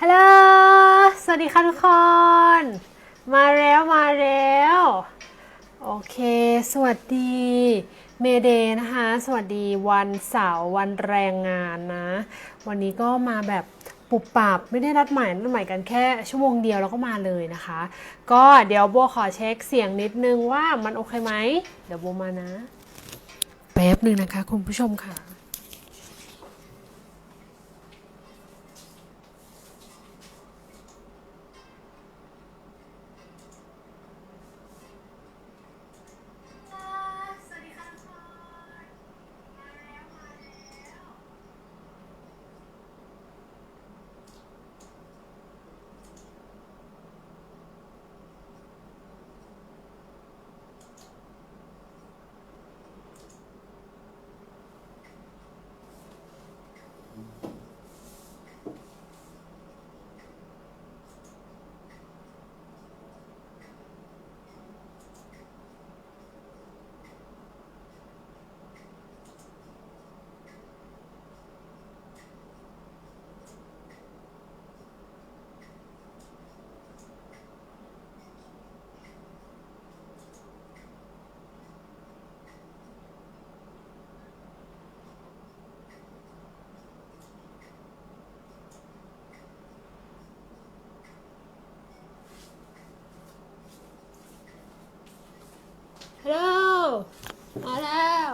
ฮัลโหล สวัสดีค่ะทุกคน มาแล้วมาแล้ว โอเค สวัสดี เมเดนะคะ สวัสดีวันเสาร์วันแรงงานนะ วันนี้ก็มาแบบปุบปับไม่ได้นัดหมายนัดหมายกันแค่ชั่วโมงเดียวแล้วก็มาเลยนะคะ ก็เดี๋ยวโบขอเช็คเสียงนิดนึงว่ามันโอเคไหม เดี๋ยวโบมานะ แป๊บหนึ่งนะคะคุณผู้ชมค่ะ ฮัลโหลมาแล้ว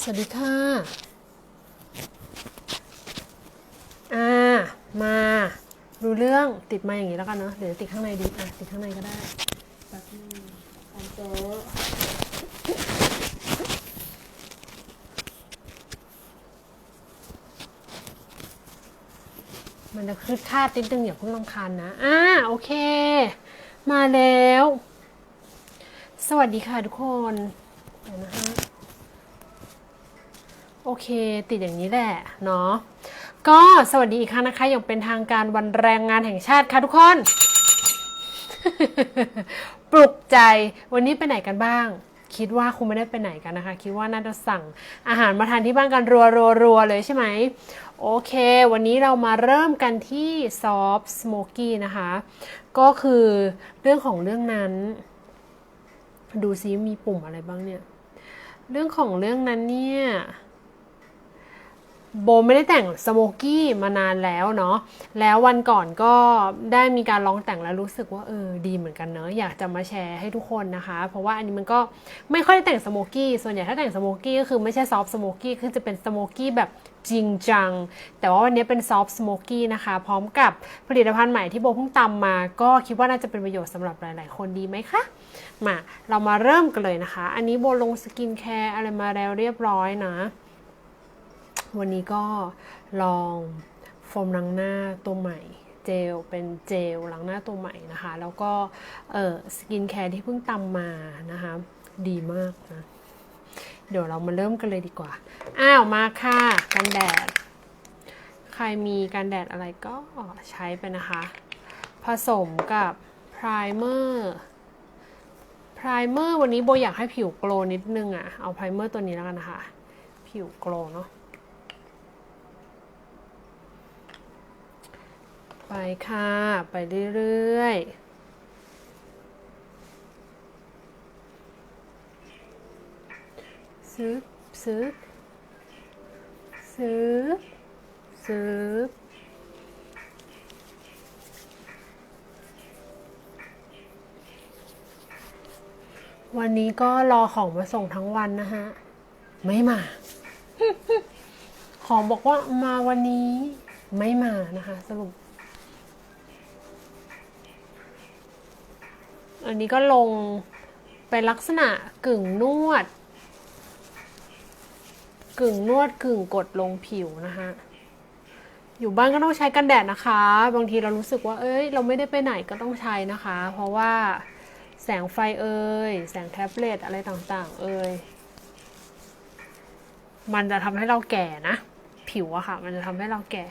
สวัสดีค่ะ อ่า มาดูเรื่องติดมาอย่างนี้แล้วกันเนาะ เดี๋ยวติดข้างในดีอะติดข้างในก็ได้แป๊บนึงอันเจอมันจะคืดคาดนิดนึงอย่าเพิ่งรำคาญนะ อ่า โอเค มาแล้ว สวัสดีค่ะทุกคนเดี๋ยวนะฮะโอเค ติดอย่างนี้แหละเนาะก็สวัสดีอีกครั้งนะคะอย่างเป็นทางการวันแรงงานแห่งชาติค่ะทุกคน ปลุกใจวันนี้ไปไหนกันบ้าง คิดว่าคุณไม่ได้ไปไหนกันนะคะ คิดว่าน่าจะสั่งอาหารมาทานที่บ้านกันรัวๆๆเลยใช่ไหมโอเค วันนี้เรามาเริ่มกันที่ซอฟสโมกี้นะคะ ก็คือเรื่องของเรื่องนั้น ดูซิมีปุ่มอะไรบ้างเนี่ย เรื่องของเรื่องนั้นเนี่ย โบไม่ได้แต่งสโมกี้มานานแล้วเนาะ แล้ววันก่อนก็ได้มีการลองแต่งแล้วรู้สึกว่าเออดีเหมือนกันเนอะอยากจะมาแชร์ให้ทุกคนนะคะ เพราะว่าอันนี้มันก็ไม่ค่อยได้แต่งสโมกี้ ส่วนใหญ่ถ้าแต่งสโมกี้ก็คือไม่ใช่ซอฟต์สโมกี้ คือจะเป็นสโมกี้แบบจริงจัง แต่ว่าวันนี้เป็นซอฟต์สโมกี้นะคะ พร้อมกับผลิตภัณฑ์ใหม่ที่โบเพิ่งตำมา ก็คิดว่าน่าจะเป็นประโยชน์สำหรับหลาย ๆ คนดีไหมคะ มาเรามาเริ่มกันเลยนะคะ อันนี้โบลงสกินแคร์อะไรมาแล้วเรียบร้อยนะ วันนี้ก็ลองโฟมล้างหน้าตัวใหม่เจลเป็นเจลล้างหน้าตัวใหม่นะคะ แล้วก็เออสกินแคร์ที่เพิ่งตำมานะคะ ดีมากนะ เดี๋ยวเรามาเริ่มกันเลยดีกว่า อ้าวมาค่ะ กันแดด ใครมีกันแดดอะไรก็ใช้ไปนะคะ ผสมกับพรายเมอร์พรายเมอร์วันนี้โบอยากให้ผิวโกลนิดนึงอะ่ะ เอาพรายเมอร์ตัวนี้แล้วกันนะคะ ผิวโกลเนาะ ไปค่ะ ไปเรื่อยๆซึบซึบซึบซึบวันนี้ก็รอของมาส่งทั้งวันนะฮะ ไม่มา ของบอกว่ามาวันนี้ไม่มานะคะ สรุป อันนี้ก็ลงเป็นลักษณะกึ่งนวด กึ่งนวดกึ่งกดลงผิวนะคะอยู่บ้านก็ต้องใช้กันแดดนะคะ บางทีเรารู้สึกว่า เอ้ย เราไม่ได้ไปไหนก็ต้องใช้นะคะ เพราะว่าแสงไฟเอ่ยแสงแท็บเล็ตอะไรต่างๆ เอ่ยมันจะทำให้เราแก่นะ ผิวอะค่ะ มันจะทำให้เราแก่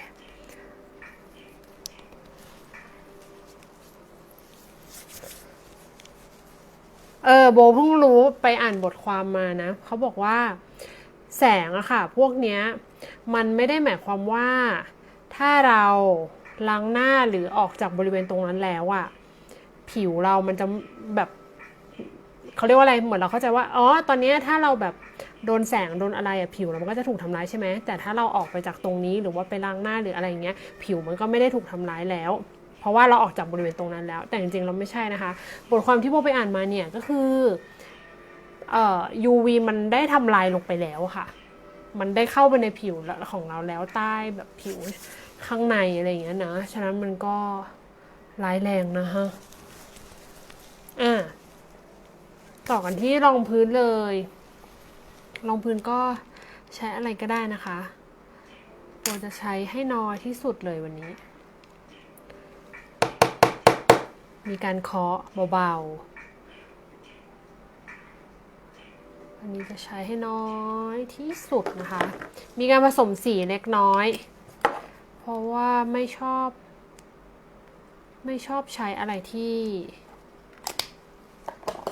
เออโบเพิ่งรู้ไปอ่านบทความมานะเขาบอกว่าแสงอะค่ะ พวกเนี้ยมันไม่ได้หมายความว่า ถ้าเราล้างหน้าหรือออกจากบริเวณตรงนั้นแล้วอะผิวเรามันจะแบบเขาเรียกว่าอะไรเหมือนเราเข้าใจว่าอ๋อตอนนี้ถ้าเราแบบโดนแสงโดนอะไรอะผิวเรามันก็จะถูกทำร้ายใช่ไหมแต่ถ้าเราออกไปจากตรงนี้หรือว่าไปล้างหน้าหรืออะไรอย่างเงี้ย ผิวมันก็ไม่ได้ถูกทำร้ายแล้ว เพราะว่าเราออกจากบริเวณตรงนั้นแล้ว แต่จริงๆเราไม่ใช่นะคะ บทความที่โบไปอ่านมาเนี่ยก็คือเอ่อ UV มันได้ทำลายลงไปแล้วค่ะ มันได้เข้าไปในผิวของเราแล้วใต้แบบผิวข้างในอะไรอย่างเงี้ยนะ ฉะนั้นมันก็ร้ายแรงนะฮะ อะต่อกันที่รองพื้นเลย รองพื้นก็ใช้อะไรก็ได้นะคะโบจะใช้ให้น้อยที่สุดเลยวันนี้ มีการเคาะเบาๆ อันนี้จะใช้ให้น้อยที่สุดนะคะ มีการผสมสีเล็กน้อย เพราะว่าไม่ชอบ ไม่ชอบใช้อะไรที่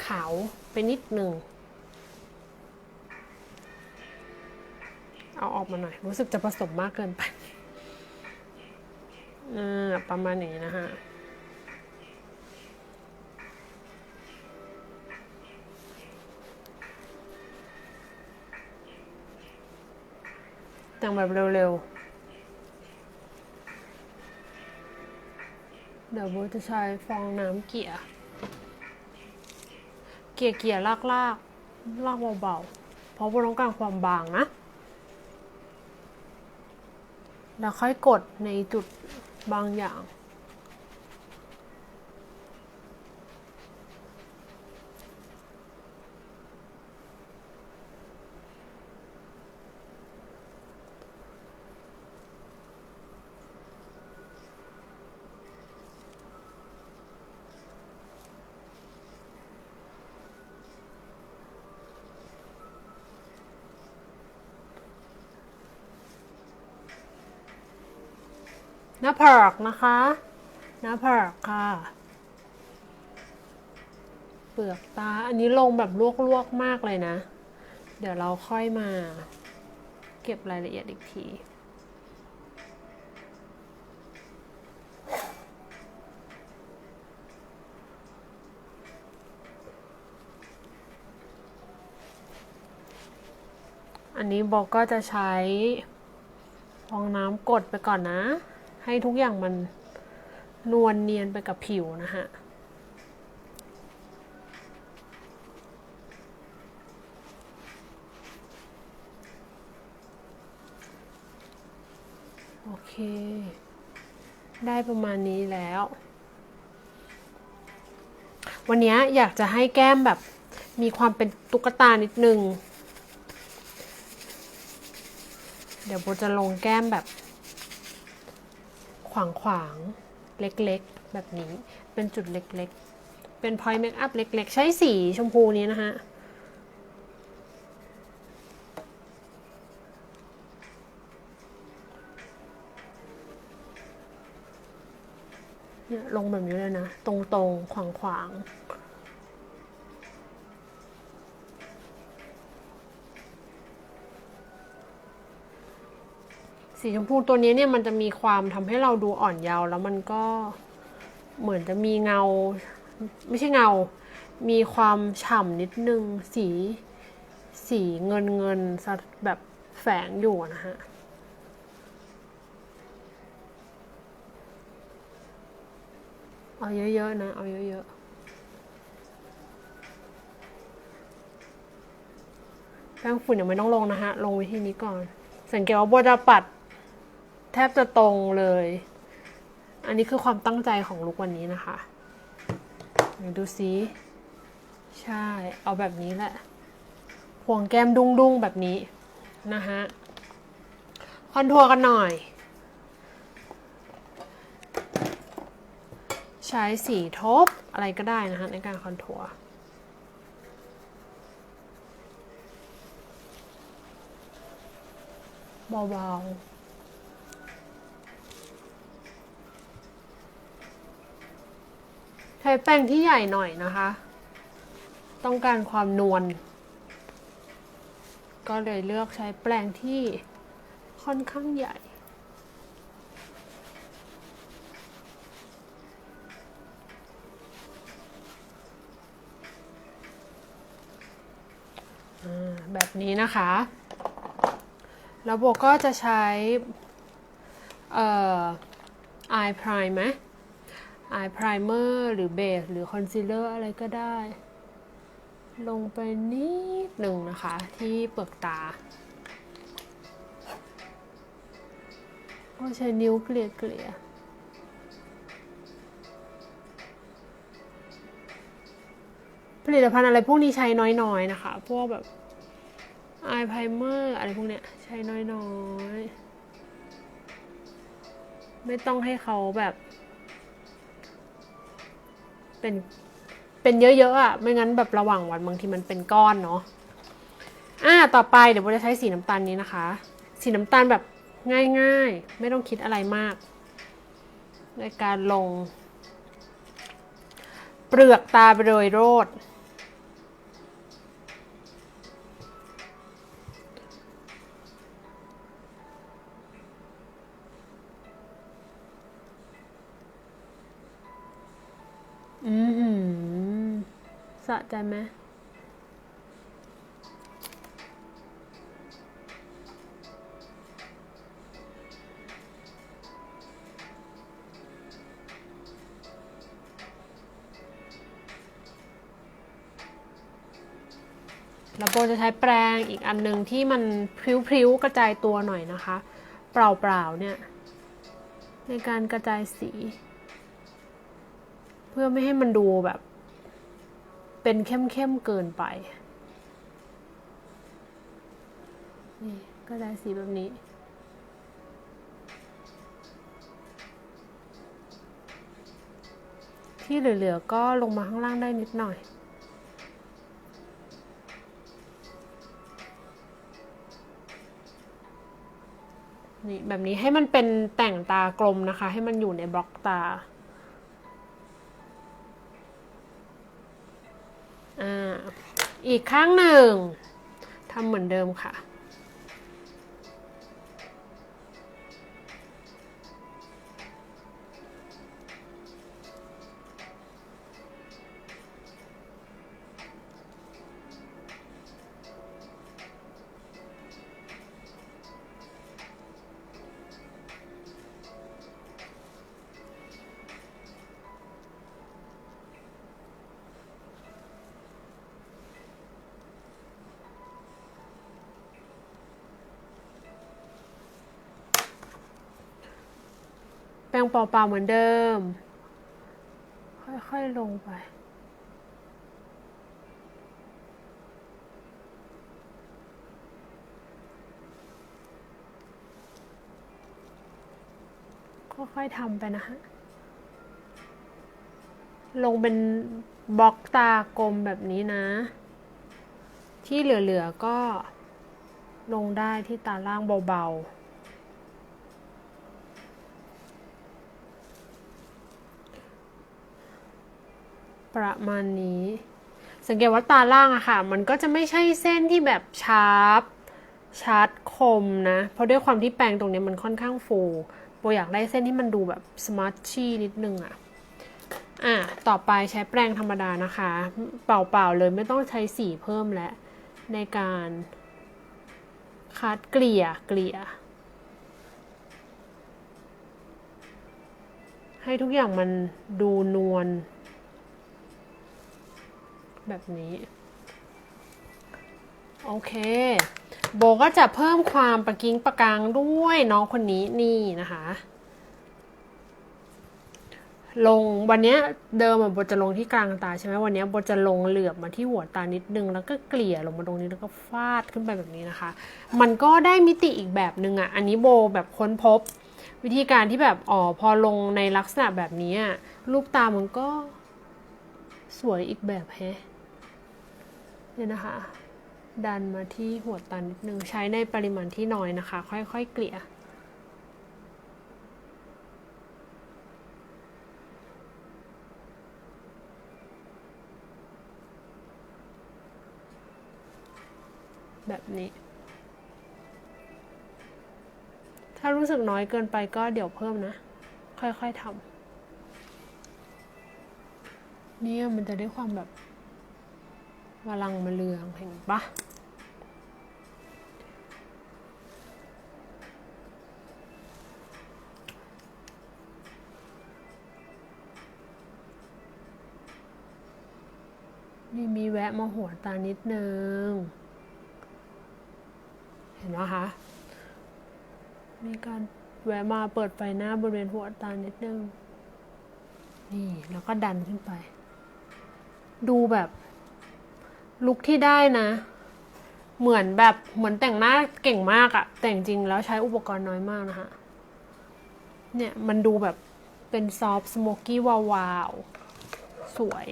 ขาวไปนิดหนึ่งเอาออกมาหน่อย รู้สึกจะผสมมากเกินไป อ่า ประมาณนี้นะคะ แต่งแบบเร็วๆ เดี๋ยวโบจะใช้ฟองน้ำเกี่ย เกี่ยเกี่ยลากลากลากเบาๆ เพราะโบต้องการความบางนะ แล้วค่อยกดในจุดบางอย่าง หน้าผากนะคะ หน้าผากค่ะ เปลือกตา อันนี้ลงแบบลวกๆมากเลยนะ เดี๋ยวเราค่อยมา เก็บรายละเอียดอีกทีอันนี้บอกก็จะใช้ฟองน้ำกดไปก่อนนะ ให้ทุกอย่างมันนวลเนียนไปกับผิวนะฮะโอเค ได้ประมาณนี้แล้ว วันนี้อยากจะให้แก้มแบบมีความเป็นตุ๊กตานิดนึง เดี๋ยวโบจะลงแก้มแบบ ขวางขวางๆเล็กๆ แบบนี้เป็นจุดเล็กๆ เป็นพอยต์เมคอัพเล็กๆ ใช้สีชมพูนี้นะฮะเนี่ยลงแบบนี้เลยนะ ตรงๆ ขวางๆ สีชมพูตัวนี้เนี่ยมันจะมีความทำให้เราดูอ่อนเยาว์แล้วมันก็เหมือนจะมีเงา ไม่ใช่เงา มีความฉ่ำนิดนึง สี สีเงินเงินแบบแฝงอยู่นะฮะเอาเยอะๆนะ เอาเยอะๆแป้งฝุ่นยังไม่ต้องลงนะฮะ ลงวิธีนี้ก่อน สังเกตว่าโบจะปัด แทบจะตรงเลย อันนี้คือความตั้งใจของลุกวันนี้นะคะเดี๋ยวดูซิใช่ เอาแบบนี้แหละพวงแก้มดุ้งดุ้งๆแบบนี้นะฮะ คอนทัวร์กันหน่อย ใช้สีทบอะไรก็ได้นะคะในการคอนทัวร์เบาๆ ใช้แป้งที่ใหญ่หน่อยนะคะ ต้องการความนวล ก็เลยเลือกใช้แปรงที่ค่อนข้างใหญ่แบบนี้นะคะ แล้วโบก็จะใช้เอ่อ eye prime ไหม eye primer หรือเบสหรือคอนซีลเลอร์อะไรก็ได้ ลงไปนิดหนึ่งนะคะ ที่เปลือกตา ก็ใช้นิ้วเกลี่ยเกลี่ยผลิตภัณฑ์อะไรพวกนี้ใช้น้อยๆนะคะ พวกแบบ eye primer อะไรพวกเนี้ยใช้น้อยๆ ไม่ต้องให้เขาแบบ เป็นเป็นเยอะๆอะ่ะไม่งั้นแบบระหว่างวันบางทีมันเป็นก้อนเนาะอ่าต่อไปเดี๋ยวโบจะใช้สีน้ำตาลนี้นะคะ สีน้ำตาลแบบง่ายๆ ไม่ต้องคิดอะไรมาก ในการลง เปลือกตาไปโดยโรดะใจไหมแล้วโบจะใช้แปรงอีกอันหนึ่งที่มันพริ้วๆกระจายตัวหน่อยนะคะ เปล่าๆเนี่ย ในการกระจายสี เพื่อไม่ให้มันดูแบบ เป็นเข้มๆเกินไป นี่กระจายสีแบบนี้ ที่เหลือๆก็ลงมาข้างล่างได้นิดหน่อยนี่แบบนี้ให้มันเป็นแต่งตากลมนะคะ ให้มันอยู่ในบล็อกตา อ่าอีกข้างหนึ่งทำเหมือนเดิมค่ะ แปรงเปล่าๆเหมือนเดิม ค่อยๆลงไป ค่อยๆทำไปนะฮะ ลงเป็นบล็อกตากลมแบบนี้นะ ที่เหลือๆก็ลงได้ที่ตาล่างเบาๆ ประมาณนี้ สังเกตว่าตาล่างอะค่ะ มันก็จะไม่ใช่เส้นที่แบบชาร์ปชาร์ดคมนะ เพราะด้วยความที่แปรงตรงนี้มันค่อนข้างฟูโบอยากได้เส้นที่มันดูแบบสมาร์ทชี่นิดนึงอะอะ ต่อไปใช้แปรงธรรมดานะคะ เปล่าๆเลยไม่ต้องใช้สีเพิ่มแล้วในการคัดเกลี่ยเกลี่ย ให้ทุกอย่างมันดูนวล แบบนี้ โอเค โบก็จะเพิ่มความประกิ้งประกังด้วยน้องคนนี้นี่นะคะ ลงวันเนี้ยเดิมอะโบจะลงที่กลางตาใช่ไหมวันเนี้ยโบจะลงเหลือบมาที่หัวตานิดนึง แล้วก็เกลี่ยลงมาตรงนี้แล้วก็ฟาดขึ้นไปแบบนี้นะคะ มันก็ได้มิติอีกแบบหนึ่งอะอันนี้โบแบบค้นพบวิธีการที่แบบอ๋อพอลงในลักษณะแบบนี้อะรูปตามันก็สวยอีกแบบแฮะ เนี่ยนะคะ ดันมาที่หัวตันนิดนึงใช้ในปริมาณที่น้อยนะคะ ค่อยๆเกลี่ยแบบนี้ ถ้ารู้สึกน้อยเกินไปก็เดี๋ยวเพิ่มนะ ค่อยๆทำเนี่ยมันจะได้ความแบบ วลังมาเลืองเห็นปะนี่มีแวะมาหัวตานิดนึง เห็นไหมคะ มีการแวะมาเปิดไฟหน้าบริเวณหัวตานิดนึง นี่ แล้วก็ดันขึ้นไป ดูแบบ ลุคที่ได้นะ เหมือนแบบเหมือนแต่งหน้าเก่งมากอะแต่จริงแล้วใช้อุปกรณ์น้อยมากนะคะเนี่ยมันดูแบบเป็นซอฟต์สโมกี้วาวๆ สวย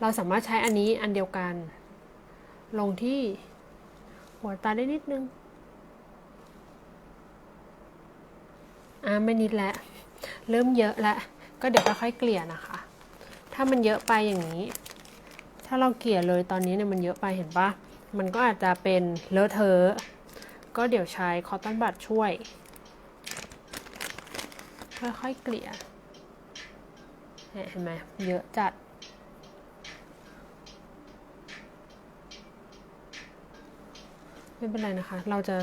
เราสามารถใช้อันนี้อันเดียวกัน ลงที่หัวตาได้นิดนึง อ่าไม่นิดแล้ว เริ่มเยอะแล้ว ก็เดี๋ยวค่อยๆเกลี่ยนะคะ ถ้ามันเยอะไปอย่างนี้ ถ้าเราเกลี่ยเลยตอนนี้เนี่ยมันเยอะไปเห็นปะมันก็อาจจะเป็นเลอะเทอะก็เดี๋ยวใช้คอตตอนบัดช่วย ค่อยๆเกลี่ยเนี่ยเห็นไหมเยอะจัดไม่เป็นไรนะคะ เราจะ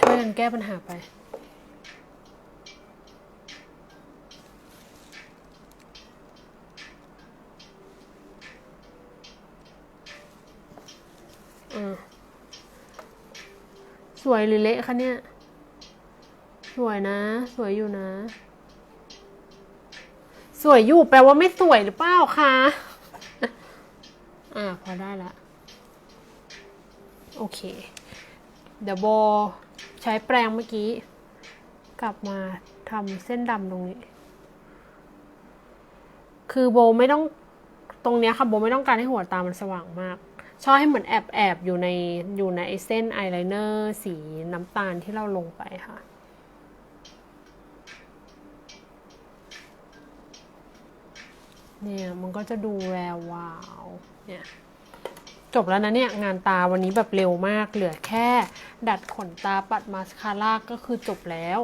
ช่วยกันแก้ปัญหาไป วยหรือเละคะเนี่ย สวยนะ สวยอยู่นะ สวยอยู่แปลว่าไม่สวยหรือเปล่าคะอ่าพอได้ละ โอเค เดี๋ยวโบใช้แปรงเมื่อกี้ กลับมาทำเส้นดำตรงนี้ คือโบไม่ต้องตรงเนี้ยค่ะโบไม่ต้องการให้หัวตามันสว่างมาก ชอบให้เหมือนแอบแอบอยู่ในอยู่ในไอเส้นอายไลเนอร์สีน้ำตาลที่เราลงไปค่ะเนี่ยมันก็จะดูแวววาวเนี่ยจบแล้วนะเนี่ย งานตาวันนี้แบบเร็วมากเหลือแค่ ดัดขนตาปัดมาสคาร่าก็คือจบแล้ว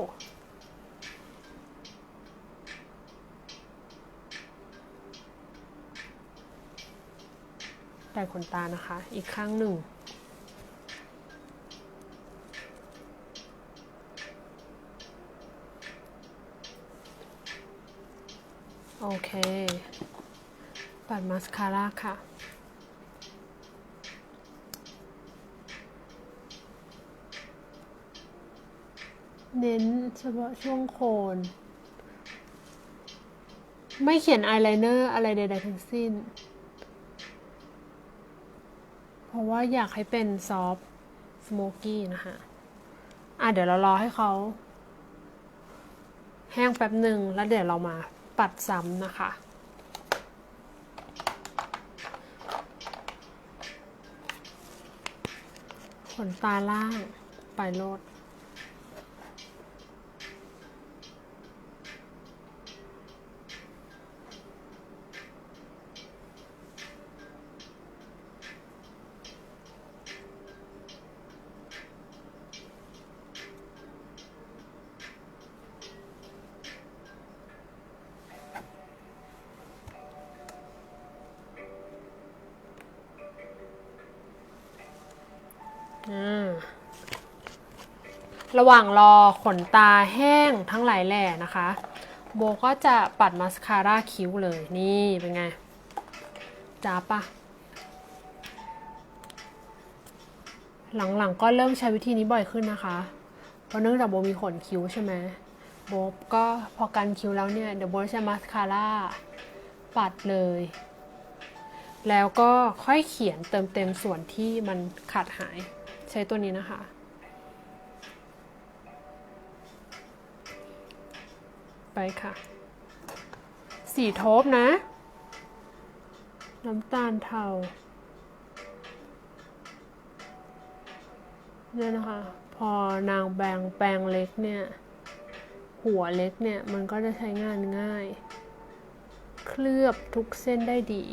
ดัดขนตานะคะ อีกข้างหนึ่ง โอเค ปัดมาสคาร่าค่ะเน้นเฉพาะช่วงโคน ไม่เขียนอายไลเนอร์อะไรใดๆทั้งสิ้น ราะว่าอยากให้เป็นซอฟต์สโมกี้นะคะอะเดี๋ยวเรารอให้เขาแห้งแป๊บหนึ่งแล้วเดี๋ยวเรามาปัดซ้ำนะคะ ขนตาล่างปลายโลด ระหว่างรอขนตาแห้งทั้งหลายแหล่นะคะ โบก็จะปัดมาสคาร่าคิ้วเลยนี่เป็นไงจ้าปะหลังๆก็เริ่มใช้วิธีนี้บ่อยขึ้นนะคะ เพราะเนื่องจากโบมีขนคิ้วใช่ไหมโบก็พอกันคิ้วแล้วเนี่ยเดี๋ยวโบจะใช้มาสคาร่าปัดเลย แล้วก็ค่อยเขียนเติมเต็มส่วนที่มันขาดหายใช้ตัวนี้นะคะ ไปค่ะ สีโทบนะ น้ำตาลเทาเนี่ยนะคะ พอนางแบงแปรงเล็กเนี่ย หัวเล็กเนี่ย มันก็จะใช้งานง่าย เคลือบทุกเส้นได้ดี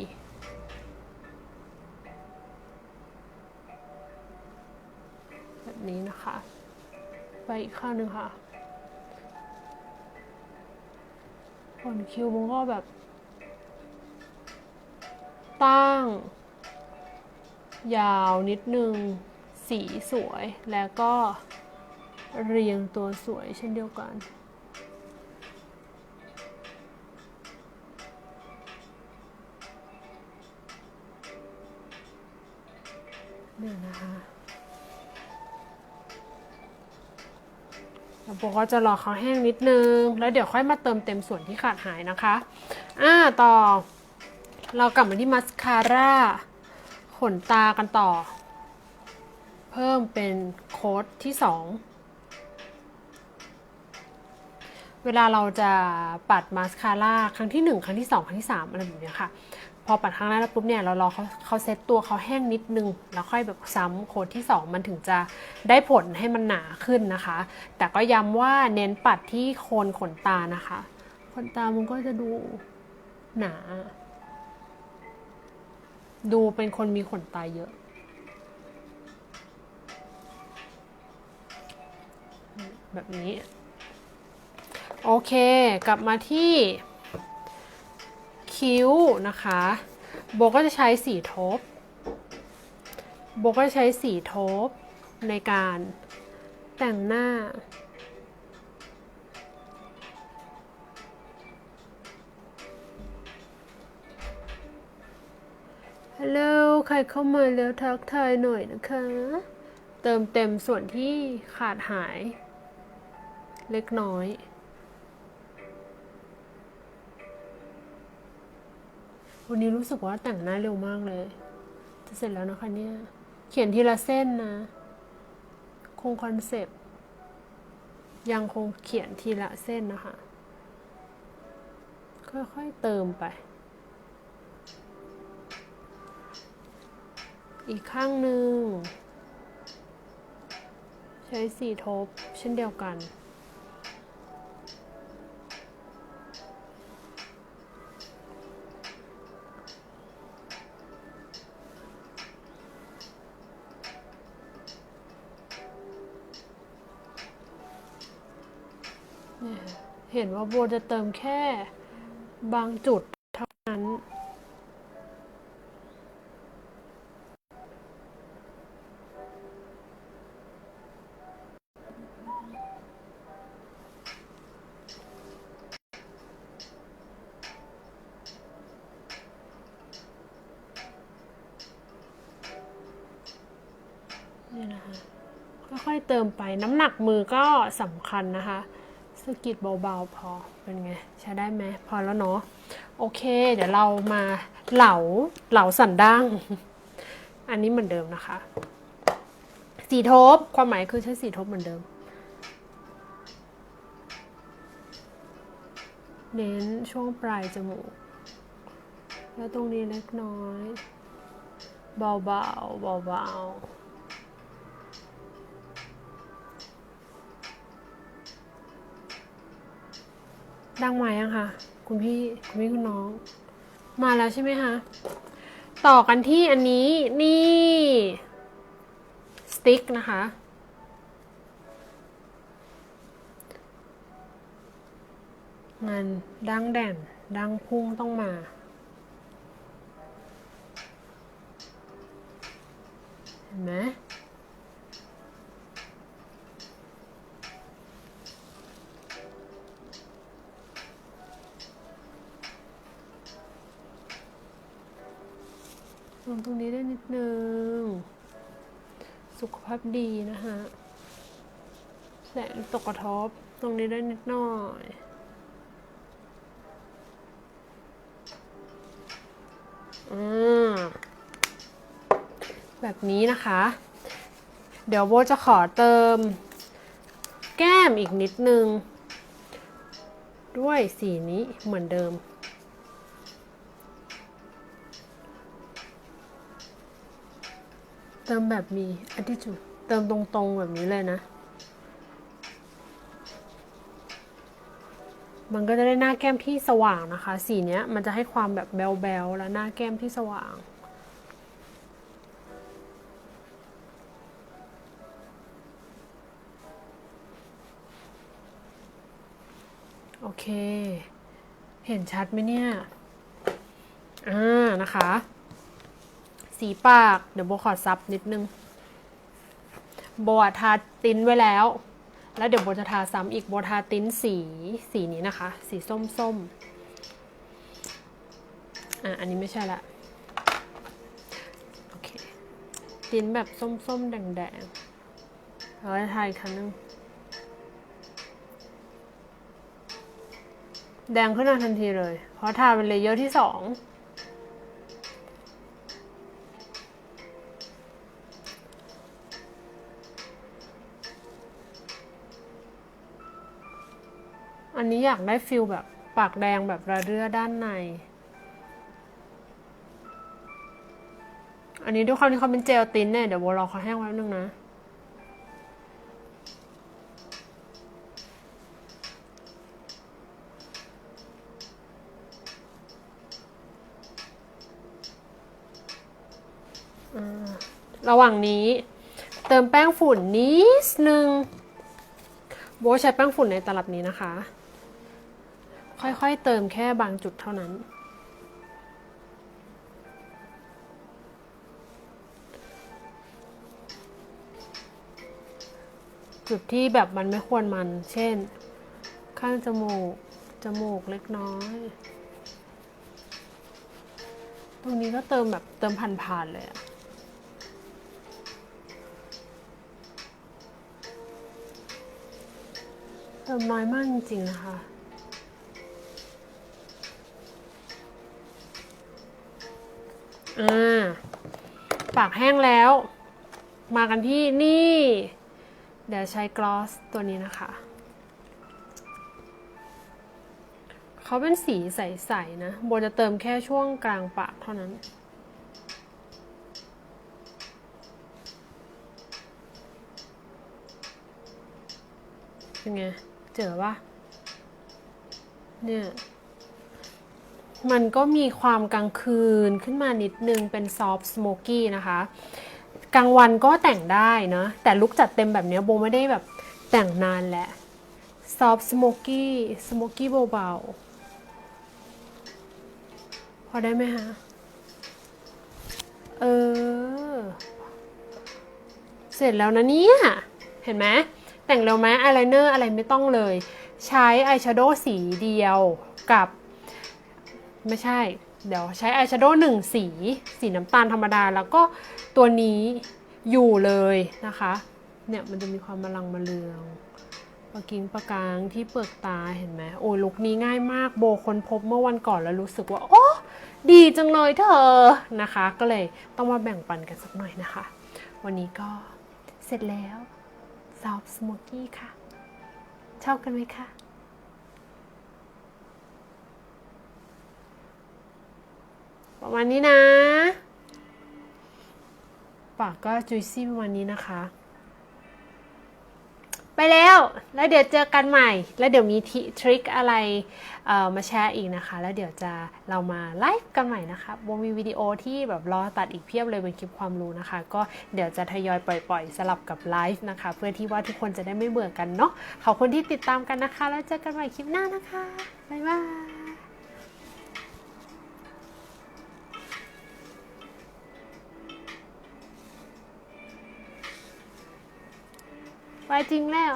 แบบนี้นะคะ ไปอีกข้างหนึ่งค่ะ ขนคิวมันก็แบบ ตั้ง ยาวนิดนึง สีสวยแล้วก็เรียงตัวสวยเช่นเดียวกันเนี่ยนะคะ โบก็จะรอเขาแห้งนิดนึง แล้วเดี๋ยวค่อยมาเติมเต็มส่วนที่ขาดหายนะคะ อ่าต่อ เรากลับมาที่มัสคาร่าขนตากันต่อ เพิ่มเป็นโค้ดที่ 2 เวลาเราจะปัดมาสคาร่าครั้งที่ 1 ครั้งที่ 2 ครั้งที่ 3 อะไรแบบนี้ค่ะ พอปัดครั้งแรกแล้วปุ๊บเนี่ยเรารอเขาเขาเซ็ตตัวเขาแห้งนิดนึง แล้วค่อยแบบซ้ำโค้ดที่ 2 มันถึงจะได้ผลให้มันหนาขึ้นนะคะ แต่ก็ย้ำว่าเน้นปัดที่โคนขนตานะคะ ขนตามันก็จะดูหนา ดูเป็นคนมีขนตาเยอะแบบนี้ โอเค กลับมาที่คิ้วนะคะ โบก็จะใช้สีทบ โบก็จะใช้สีทบในการแต่งหน้า ฮัลโหล ใครเข้ามาแล้วทักทายหน่อยนะคะ เติมเต็มส่วนที่ขาดหายเล็กน้อย วันนี้รู้สึกว่าแต่งหน้าเร็วมากเลย จะเสร็จแล้วนะคะเนี่ย เขียนทีละเส้นนะ คงคอนเซปต์ ยังคงเขียนทีละเส้นนะคะ ค่อยๆเติมไป อีกข้างหนึ่ง ใช้สีทบเช่นเดียวกัน เห็นว่าโบจะเติมแค่บางจุดเท่านั้น นี่นะคะค่อยๆเติมไปน้ำหนักมือก็สำคัญนะคะ สกิดเบาๆพอเป็นไง ใช้ได้ไหมพอแล้วเนาะโอเค เดี๋ยวเรามาเหลาเหลาสันดั้งอันนี้เหมือนเดิมนะคะ สีทบความหมายคือใช้สีทบเหมือนเดิม เน้นช่วงปลายจมูก แล้วตรงนี้เล็กน้อย เบาๆเบาๆ ดังไหมยังคะคุณพี่คุณพี่คุณน้อง มาแล้วใช่ไหมคะต่อกันที่อันนี้นี่สติ๊กนะคะ งานดังแด่นดังพุ่งต้องมาเห็นไหม ลงตรงนี้ได้นิดนึง สุขภาพดีนะคะแสงตกกระทบตรงนี้ได้นิดหน่อยอืมแบบนี้นะคะ เดี๋ยวโบจะขอเติม แก้มอีกนิดนึง ด้วยสีนี้เหมือนเดิม เติมแบบมี attitude เติมตรงๆแบบนี้เลยนะ มันก็จะได้หน้าแก้มที่สว่างนะคะ สีเนี้ยมันจะให้ความแบบแบลๆและหน้าแก้มที่สว่างโอเค เห็นชัดไหมเนี่ย อ่า นะคะ สีปาก เดี๋ยวโบขอซับนิดนึงโบทาติ้นไว้แล้ว แล้วเดี๋ยวโบจะทาซ้ำอีกโบทาติ้นสีสีนี้นะคะ สีส้มส้มอะอันนี้ไม่ใช่ละโอเคติ้นแบบส้มส้มแดงแดงๆแล้วจะทาอีกครั้งนึงแดงขึ้นมาทันทีเลย เพราะทาเป็นเลเยอร์ที่สอง นนี้อยากได้ฟิลแบบปากแดงแบบระเรื่อด้านใน อันนี้ด้วยความที่เขาเป็นเจลตินเนี่ยเดี๋ยวโบรอเขาแห้งไว้แป๊บนึงนะระหว่างนี้เติมแป้งฝุ่นนิดนึง โบใช้แป้งฝุ่นในตลับนี้นะคะ ค่อยๆเติมแค่บางจุดเท่านั้น จุดที่แบบมันไม่ควรมัน เช่น ข้างจมูก จมูกเล็กน้อย ตรงนี้ก็เติมแบบเติมผ่านๆเลยอะเติมน้อยมากจริงๆนะคะ อ่าปากแห้งแล้ว มากันที่นี่ เดี๋ยวใช้กลอสตัวนี้นะคะเขาเป็นสีใสๆนะโบจะเติมแค่ช่วงกลางปากเท่านั้น เป็นไง เจอปะเนี่ย มันก็มีความกลางคืนขึ้นมานิดนึงเป็นซอฟต์สโมกี้นะคะ กลางวันก็แต่งได้นะ แต่ลุกจัดเต็มแบบเนี้ยโบไม่ได้แบบแต่งนานแหละซอฟต์สโมกี้สโมกี้เบาๆ พอได้ไหมคะ เออ เสร็จแล้วนะเนี่ย เห็นไหมแต่งเร็วไหมอายไลเนอร์อะไรไม่ต้องเลย ใช้อายแชโดว์สีเดียวกับ ไม่ใช่ เดี๋ยวใช้อายแชโดว์หนึ่งสี สีน้ำตาลธรรมดา แล้วก็ตัวนี้อยู่เลยนะคะ เนี่ยมันจะมีความมลังมะเลืองปะกิ้งปะกางที่เปลือกตาเห็นไหมโอ้ยลุคนี้ง่ายมากโบคนพบเมื่อวันก่อนแล้วรู้สึกว่า โอ้ดีจังเลยเธอนะคะ ก็เลยต้องมาแบ่งปันกันสักหน่อยนะคะ วันนี้ก็เสร็จแล้วซอฟสโมกี้ค่ะ ชอบกันไหมคะ ประมาณนี้นะ ปากก็จุยซี่ประมาณนี้นะคะ ไปแล้ว แล้วเดี๋ยวเจอกันใหม่ แล้วเดี๋ยวมีทิทริคอะไรมาแชร์อีกนะคะ แล้วเดี๋ยวจะเรามาไลฟ์กันใหม่นะคะวงมีวิดีโอที่แบบรอตัดอีกเพียบเลยเป็นคลิปความรู้นะคะ ก็เดี๋ยวจะทยอยปล่อย ๆ สลับกับไลฟ์นะคะ เพื่อที่ว่าทุกคนจะได้ไม่เบื่อกันเนาะ ขอบคุณที่ติดตามกันนะคะ แล้วเจอกันใหม่คลิปหน้านะคะ บ๊ายบาย ไปจริงแล้ว